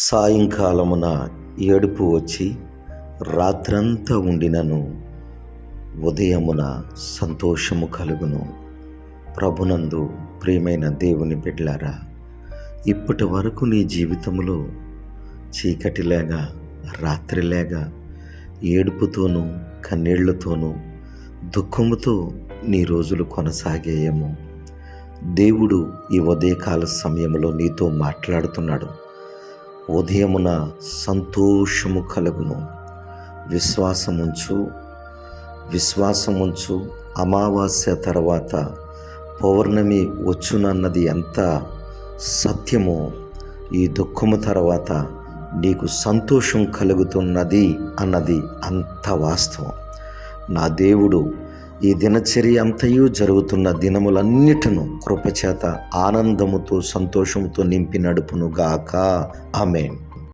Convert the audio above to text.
సాయంకాలమున ఏడుపు వచ్చి రాత్రంతా ఉండినను. ఉదయమున సంతోషము కలుగును. ప్రభునందు ప్రియమైన దేవుని బిడ్లారా ఇప్పటి వరకు నీ జీవితంలో చీకటిలేగా రాత్రిలేగా ఏడుపుతోనూ కన్నీళ్ళతోనూ దుఃఖముతో నీ రోజులు కొనసాగేయేమో. దేవుడు ఈ ఉదయకాల సమయంలో నీతో మాట్లాడుతున్నాడు. ఉదయమున సంతోషము కలుగును. విశ్వాసముంచు విశ్వాసముంచు అమావాస్య తర్వాత పౌర్ణమి వచ్చునన్నది ఎంత సత్యమో ఈ దుఃఖము తర్వాత నీకు సంతోషం కలుగుతున్నది అన్నది అంత వాస్తవం. నా దేవుడు ఈ దినచర్య అంతయు జరుగుతున్న దినములన్నిటిను కృపచేత ఆనందముతో సంతోషముతో నింపి నడుపునుగాక. ఆమెన్.